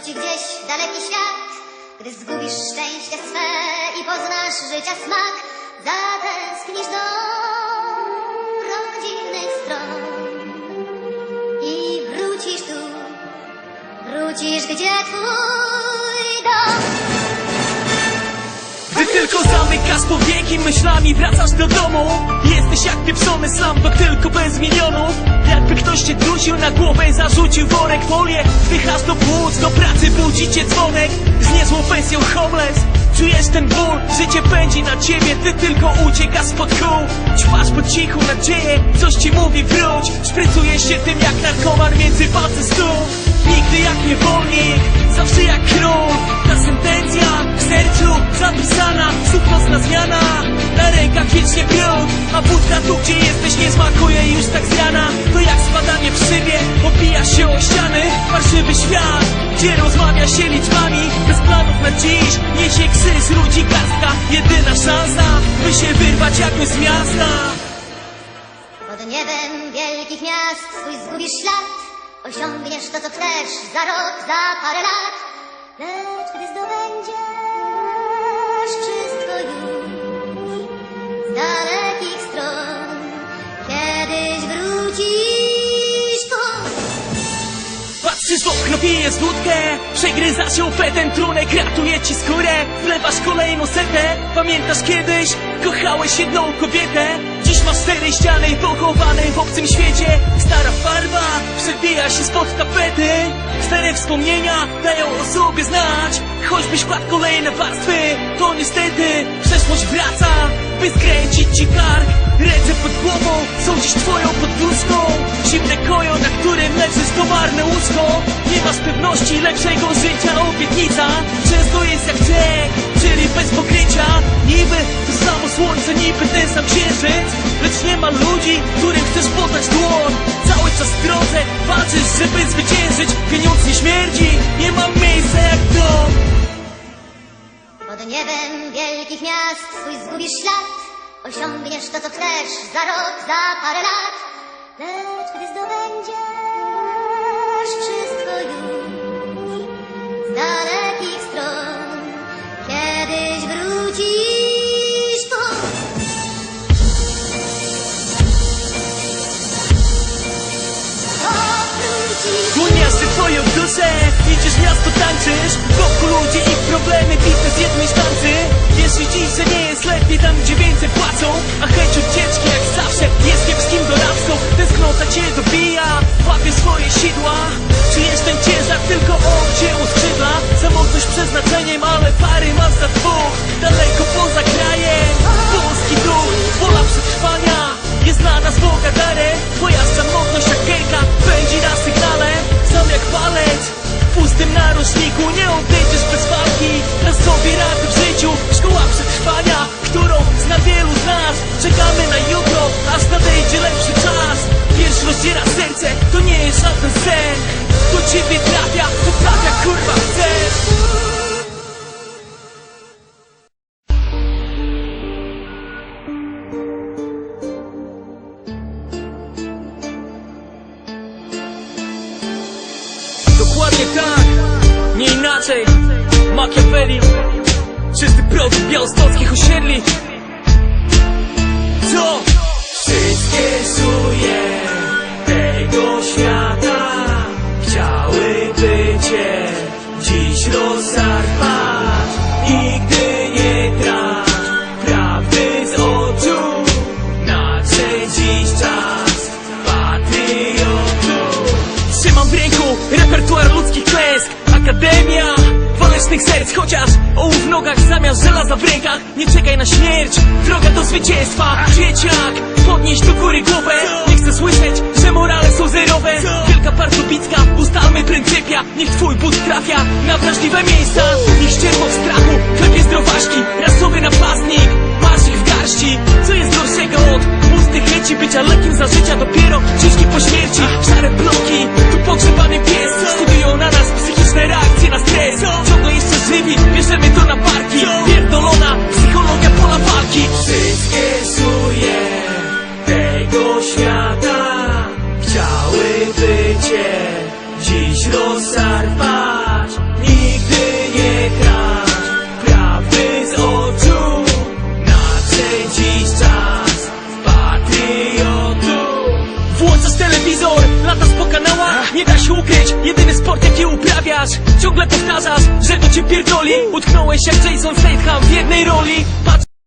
Przyniósł gdzieś daleki świat. Gdy zgubisz szczęście swe i poznasz życia smak Zatęsknisz do rodzinnych stron. I wrócisz tu, wrócisz gdzie twój tylko zamykasz powieki myślami wracasz do domu. Jesteś jak pieprzony slumdog tylko bez milionów. Jakby ktoś cię dusił na głowę zarzucił worek folię Wdychasz do płuc, do pracy budzi cię dzwonek. Z niezłą pensją homeless Czujesz ten ból, życie pędzi na ciebie Ty tylko uciekasz spod kół. Ćpasz po cichu nadzieję, coś ci mówi wróć. Szprycujesz się tym jak narkoman między palce stóp Nigdy jak niewolnik, zawsze jak król. Ta sentencja w sercu zapisana Znów nocna zmiana, na rękach wiecznie brud A wódka tu gdzie jesteś nie smakuje już tak z rana. To jak spadanie w szybie, opija się o ściany. Farszywy świat, gdzie rozmawia się liczbami. Bez planów na dziś, niesie ksy z ludzi garstka Jedyna szansa, by się wyrwać jakby z miasta. Pod niebem wielkich miast swój zgubisz ślad. Osiągniesz to, co chcesz za rok, za parę lat. Lecz gdy zdobędziesz wszystko już Z dalekich stron Kiedyś wrócisz okno, pijesz wódkę Przegryzasz ją petem, trunek ratuje ci skórę. Wlewasz kolejną setę. Pamiętasz kiedyś, kochałeś jedną kobietę. Dziś masz cztery ściany pochowane w obcym świecie. Stara farba przebija się spod tapety. Stare wspomnienia dają o sobie znać Choćbyś kolejne warstwy To niestety przeszłość wraca By skręcić ci kark. Ręce pod głową są dziś twoją poduszką Zimne kojo, na którym leżysz to marne łóżko. Nie masz pewności lepszego życia Obietnica często jest jak cień Czyli bez pokrycia. Niby to samo słońce, niby ten sam księżyc Lecz nie ma ludzi, którym chcesz podać dłoń. Cały czas w drodze walczysz, żeby zwyciężyć Pieniądz nie śmierdzi, nie ma miejsca jak dom Pod niebem wielkich miast swój zgubisz ślad. Osiągniesz to, co chcesz za rok, za parę lat. Lecz gdy zdobędziesz wszystko Twoją duszę, idziesz miasto, tańczysz. Wokół ludzie ich problemy, bite z jednej sztancy Wiesz i dziś, że nie jest lepiej tam, gdzie więcej płacą. A chęć ucieczki jak zawsze jest kiepskim doradcą Tęsknota cię dobija, łapie swoje sidła. Czujesz ten ciężar, tylko on cię uskrzydla. Samotność przeznaczeniem, ale pary masz za dwóch. Daleko ciebie trafia, to tak kurwa chcesz. Dokładnie tak, nie inaczej. Machiavelli Czysty produkt białostockich osiedli. Co? Wszystkie suje żelaza w rękach. Nie czekaj na śmierć, droga do zwycięstwa. Dzieciak, podnieś do góry głowę. Nie chcę słyszeć, że morale są zerowe. Wielka partubicka, ustalmy pryncypia Niech twój but trafia na wrażliwe miejsca. Niech ścierwo w strachu, klepie zdrowaśki. Rasowy napastnik, masz ich w garści. Co jest gorszego od pustych chęci Bycia lekiem za życia? Dopiero ciężki po śmierci. Szare bloki, trwać. Nigdy nie trać. Prawdy z oczu. Nadszedł dziś czas Patriotu. Włączasz telewizor. Lata z pokanała. Nie da się ukryć. Jedyny sport jaki uprawiasz. Ciągle powtarzasz Że to cię pierdoli. Utknąłeś jak Jason Statham W jednej roli.